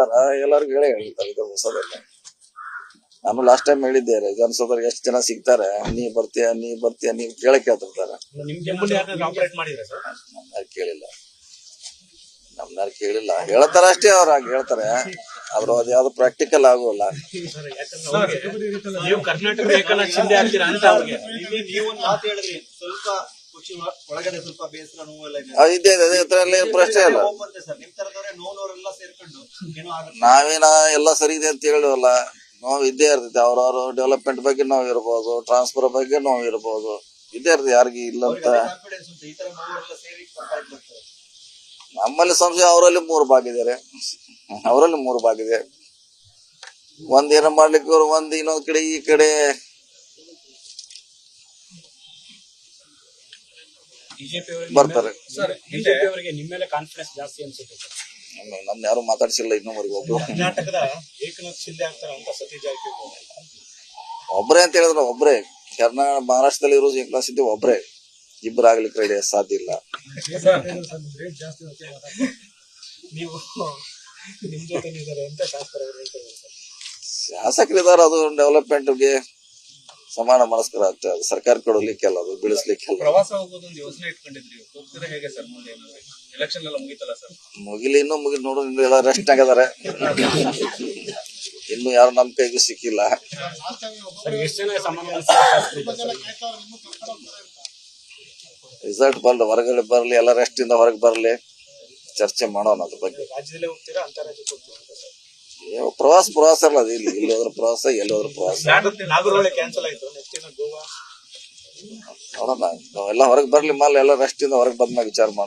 ಹೇಳ್ತಾರ ಎಲ್ಲರಿಗೂ ಹೇಳಿ ಹೇಳ್ತಾರೆ ಇದು ಹೊಸದಲ್ಲ. ನಾನು ಲಾಸ್ಟ್ ಟೈಮ್ ಹೇಳಿದ್ದೆ ವಿಧಾನಸೌಧರಿಗೆ ಎಷ್ಟು ಜನ ಸಿಗ್ತಾರೆ ನೀ ಬರ್ತೀಯ ನೀ ಬರ್ತೀಯ ನೀವು ಕೇಳಕ್ ಕೇಳ್ತಿರ್ತಾರೆ ನಿಮ್ಗೆ ಮುಂದೆ ಯಾರು ಆಪರೇಟ್ ಮಾಡಿದ್ರೆ ಸರ್? ನಮ್ನಾರು ಕೇಳಿಲ್ಲ. ನಮ್ನಾರು ಕೇಳಿಲ್ಲ. ಹೇಳ್ತಾರ ಅಷ್ಟೇ ಅವ್ರ ಹಾಗೆ ಹೇಳ್ತಾರೆ. ಅವರು ಅದು ಯಾವ್ದು ಪ್ರಾಕ್ಟಿಕಲ್ ಆಗೋಲ್ಲ. ಇದೆ. ಇದೆ ಅದೇ ಪ್ರಶ್ನೆ ಇಲ್ಲ. ಸೇರ್ಕೊಂಡು ನಾವೇನ ಎಲ್ಲ ಸರಿ ಇದೆ ಅಂತ ಹೇಳುವಲ್ಲ ನೋವು ಇದ್ದೇ ಇರ್ತೈತಿ ಅವ್ರವ್ರ ಡೆವಲಪ್ಮೆಂಟ್ ಬಗ್ಗೆ ನೋವು ಇರ್ಬೋದು ಟ್ರಾನ್ಸ್ಫರ್ ಬಗ್ಗೆ ನೋವು ಇರ್ಬೋದು. ಇದ್ದೇ ಇರ್ತದೆ ಯಾರಿಗೂ ಇಲ್ಲ ಅಂತ. ಈ ತರ ನೋವರೆಲ್ಲ ಸೇರಿ ಸರ್ಕಾರಕ್ಕೆ ನಮ್ಮಲ್ಲಿ ಸಂಶಯ ಅವರಲ್ಲಿ ಮೂರು ಭಾಗ ಇದಾರೆ. ಅವರಲ್ಲಿ ಮೂರು ಭಾಗ ಇದೆ. ಒಂದ್ ಏನ ಮಾಡ್ಲಿಕ್ಕೆ ಅವ್ರು ಒಂದ್ ಇನ್ನೊಂದ್ ಕಡೆ ಈ ಕಡೆ. ಬಿಜೆಪಿ ಬರ್ತಾರೆ. ಸರ್ ಬಿಜೆಪಿ ಅವರಿಗೆ ನಿಮ್ಮ ಮೇಲೆ ಕಾನ್ಫಿಡೆನ್ಸ್ ಜಾಸ್ತಿ ಅನ್ಸುತ್ತೆ ಸರ್ ನಮ್- ಯಾರು ಮಾತಾಡ್ಸಿಲ್ಲ ಇನ್ನೂವರೆಗೆ ಒಬ್ರು. ಕರ್ನಾಟಕದ ಏಕನಾಥ್ ಶಿಂದೆ ಆಗ್ತಾರ ಅಂತ ಸತೀಶ್ ಜಾರಕಿಹೊಳಿ. ಒಬ್ರೇ ಅಂತ ಹೇಳಿದ್ರೆ ಒಬ್ರೇ. ಕರ್ನಾಟಕ ಮಹಾರಾಷ್ಟ್ರದಲ್ಲಿ ಇರೋ ಏಕನಾಥ್ ಸಿದ್ದಿ ಒಬ್ರೇ. ಇಬ್ಬರು ಆಗ್ಲಿಕ್ಕೆ ರೆಡಿ ಸಾಧ್ಯ ಇಲ್ಲ. ನೀವು ನಿಮ್ ಜೊತೆ ಇದ್ದಾರೆ ಅಂತ ಶಾಸಕರು ಅವರು ಹೇಳ್ತಾರೆ ಸರ್ ಶಾಸಕರಿದಾರ ಅದು ಡೆವಲಪ್ಮೆಂಟ್ಗೆ ಸಮಾನ ಮನಸ್ಕರ ಸರ್ಕಾರ ಕೊಡಲಿಕ್ಕೆ ಸರ್ಕಾರ ಕೊಡಲಿಕ್ಕೆಲ್ಲ ಅದು ಬೆಳೆಸ್ಲಿಕ್ಕೆಲ್ಲ ಪ್ರವಾಸ ಹೋಗೋದೊಂದು ಯೋಜನೆ ಇಟ್ಕೊಂಡಿದ್ರಿ. ಹೋಗ್ತೀರಾ ಹೇಗೆ ಸರ್ ಮುಂದೆ ಎಲೆಕ್ಷನ್ ಎಲ್ಲ ಮುಗಿತಲ್ಲ ಸರ್? ಮುಗಿಲಿ ಇನ್ನೂ ಮುಗಿಲ್ ನೋಡು ಎಲ್ಲ ರೆಸ್ಟ್ ಆಗಿದಾರೆ. ಇನ್ನು ಯಾರು ನಮ್ ಕೈಗೂ ಸಿಕ್ಕಿಲ್ಲ? ರಿಸಲ್ಟ್ ಬರ್ಲಿ ಹೊರಗಡೆ ಬರಲಿ ಎಲ್ಲ ರೆಸ್ಟ್ ಇಂದ ಹೊರಗೆ ಬರಲಿ. ಚರ್ಚೆ ಮಾಡೋಣ ಅದ್ರ ಬಗ್ಗೆ. ರಾಜ್ಯದಲ್ಲೇ ಹೋಗ್ತೀರಾ ಅಂತಾರಾಜ್ಯಕ್ಕೆ ಹೋಗ್ತೀರಾ? ಪ್ರವಾಸ ಪ್ರವಾಸ ಅಲ್ಲ ಅದು ಇಲ್ಲಿ ಇಲ್ಲಿ ಹೋದ್ರೆ ಪ್ರವಾಸ ಎಲ್ಲಿ ಹೋದ್ರೆ ಪ್ರವಾಸ. ನಾಗರಹೊಳೆ ಕ್ಯಾನ್ಸಲ್ ಆಯ್ತು ನೆಕ್ಸ್ಟ್ ಇನ್ನು ಗೋವಾ. ನೋಡೋಣ ನಾವೆಲ್ಲ ಹೊರಗೆ ಬರ್ಲಿ ಮಾಲ್ ಎಲ್ಲ ರೆಸ್ಟ್ ಇಂದ ಹೊರಗೆ ಬಂದ್ಮೇಲೆ ವಿಚಾರ ಮಾಡೋಣ.